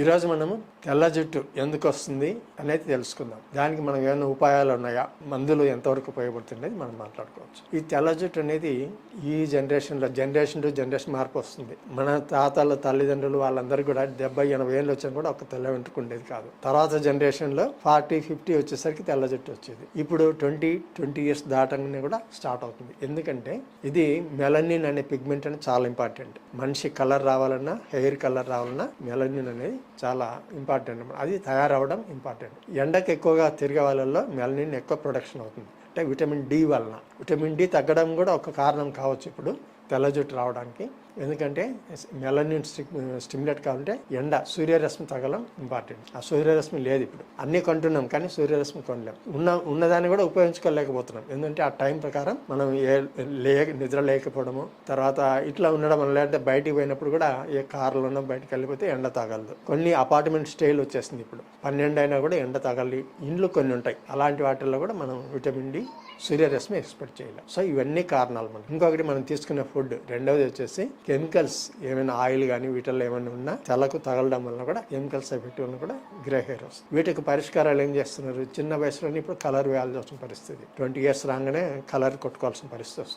ఈరోజు మనము తెల్ల జుట్టు ఎందుకు వస్తుంది అనేది తెలుసుకుందాం. దానికి మనం ఏమైనా ఉపాయాలు ఉన్నాయా? మందులు ఎంతవరకు ఉపయోగపడుతుండేది మనం మాట్లాడుకోవచ్చు. ఈ తెల్ల జుట్టు అనేది ఈ జనరేషన్లో జనరేషన్ టు జనరేషన్ మార్పు వస్తుంది. మన తాతల తల్లిదండ్రులు వాళ్ళందరూ కూడా డెబ్బై ఎనభై ఏళ్ళు వచ్చినా కూడా ఒక తెల్ల వెంట్రుక ఉండేది కాదు. తర్వాత జనరేషన్లో ఫార్టీ ఫిఫ్టీ వచ్చేసరికి తెల్ల జుట్టు వచ్చేది. ఇప్పుడు ట్వంటీ ట్వంటీ ఇయర్స్ దాటంగానే కూడా స్టార్ట్ అవుతుంది. ఎందుకంటే ఇది మెలనిన్ అనే పిగ్మెంట్ అనేది చాలా ఇంపార్టెంట్. మనిషి కలర్ రావాలన్నా హెయిర్ కలర్ రావాలన్నా మెలనిన్ అనేది చాలా ఇంపార్టెంట్ అనమాట అది తయారవడం ఇంపార్టెంట్ ఎండకు ఎక్కువగా తిరిగే వాళ్ళల్లో మెలనిన్ ఎక్కువ ప్రొడక్షన్ అవుతుంది. అంటే విటమిన్ డి వలన. విటమిన్ డి తగ్గడం కూడా ఒక కారణం కావచ్చు ఇప్పుడు తెల్ల జుట్టు రావడానికి. ఎందుకంటే మెలనిన్ స్టిమ్యులేట్ కావాలంటే ఎండ సూర్యరశ్మి తగలం ఇంపార్టెంట్ ఆ సూర్యరశ్మి లేదు ఇప్పుడు. అన్నీ కొంటున్నాం కానీ సూర్యరశ్మి కొనలేం. ఉన్న ఉన్నదాన్ని కూడా ఉపయోగించుకోలేకపోతున్నాం. ఎందుకంటే ఆ టైం ప్రకారం మనం ఏ లే నిద్ర లేకపోవడము తర్వాత ఇట్లా ఉండడం వల్ల లేదంటే బయటికి పోయినప్పుడు కూడా ఏ కార్లోనో బయటకు వెళ్ళిపోతే ఎండ తగలదు. కొన్ని అపార్ట్మెంట్ స్టైల్ వచ్చేసింది ఇప్పుడు. పన్నెండు అయినా కూడా ఎండ తగలి ఇండ్లు కొన్ని ఉంటాయి. అలాంటి వాటిల్లో కూడా మనం విటమిన్ డి సూర్యరశ్మి ఎక్స్పెక్ట్ చేయాలి. సో ఇవన్నీ కారణాలు మనం ఇంకొకటి మనం తీసుకునే ఫుడ్ రెండవది వచ్చేసి కెమికల్స్ ఏమైనా ఆయిల్ కానీ వీటిల్లో ఏమైనా ఉన్నా తలకు తగలడం వల్ల కూడా కెమికల్స్ ఎఫెక్ట్ ఉన్న కూడా గ్రే హెయిర్ వస్తుంది. వీటికి పరిష్కారాలు ఏం చేస్తున్నారు? చిన్న వయసులోనే ఇప్పుడు కలర్ వేయాల్సి వచ్చిన పరిస్థితి. ట్వంటీ ఇయర్స్ రాగానే కలర్ కొట్టుకోవాల్సిన పరిస్థితి వస్తుంది.